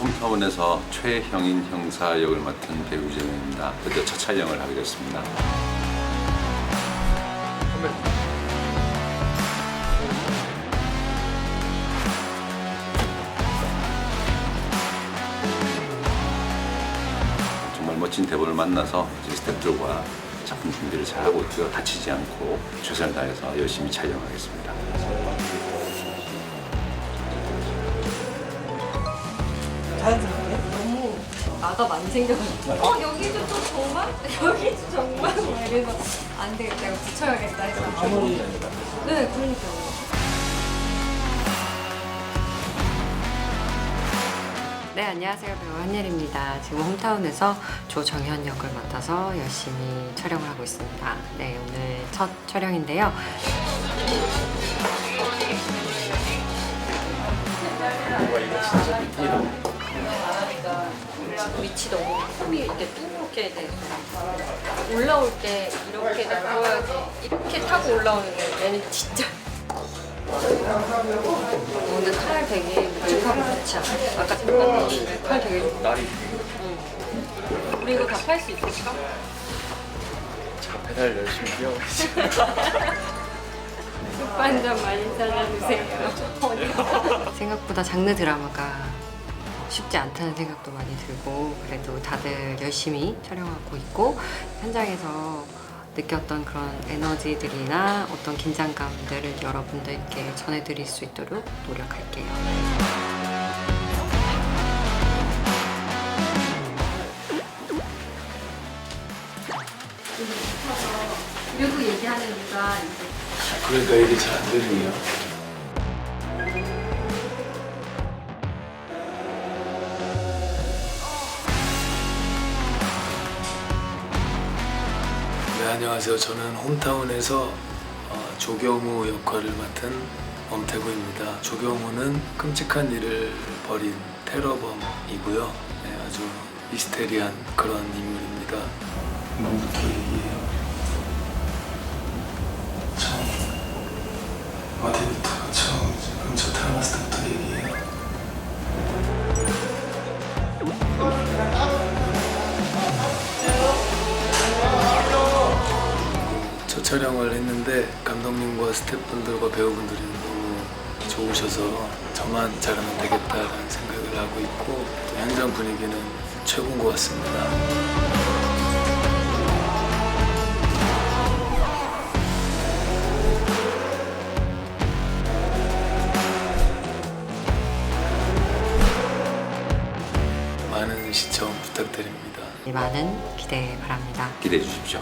홈타운에서 최형인 형사 역을 맡은 배우 이재명입니다. 드디어 첫 촬영을 하게 됐습니다. 정말 멋진 대본을 만나서 스태프들과 작품 준비를 잘하고 있고요. 다치지 않고 최선을 다해서 열심히 촬영하겠습니다. 자연스럽게. 너무 나가 많이 생겨가지고. 어 여기도 또 정말? 여기도 정말? 막 이래서 안 되겠다. 이거 붙여야겠다 해서. 아무리 네 그러니까요. 네 안녕하세요. 배우 한예리입니다. 지금 홈타운에서 조정현 역을 맡아서 열심히 촬영을 하고 있습니다. 네 오늘 첫 촬영인데요. 밑이 너무 폼이 이렇게 둥그렇게 돼서 올라올 때 이렇게 보여야지 이렇게 타고 올라오는 게 얘는 진짜 오늘 칼 되게 묵직하고 좋지 않아? 아까 잠깐 칼 되게 좋 날이 응. 우리 이거 다 팔 수 있을까? 제가 배달 열심히 뛰어고 있어요. 반점 많이 잘라주세요 생각보다 장르 드라마가 쉽지 않다는 생각도 많이 들고 그래도 다들 열심히 촬영하고 있고 현장에서 느꼈던 그런 에너지들이나 어떤 긴장감들을 여러분들께 전해드릴 수 있도록 노력할게요. 그리고 얘기하는 이유가 이제 그러니까 이게 잘안 들리네요. 네, 안녕하세요. 저는 홈타운에서 어, 조경우 역할을 맡은 엄태구입니다. 조경우는 끔찍한 일을 벌인 테러범이고요. 네, 아주 미스테리한 그런 인물입니다. 뭐부터 얘기해요? 처 촬영을 했는데 감독님과 스태프분들과 배우분들이 너무 좋으셔서 저만 잘하면 되겠다라는 생각을 하고 있고 또 현장 분위기는 최고인 것 같습니다. 많은 시청 부탁드립니다. 많은 기대 바랍니다. 기대해 주십시오.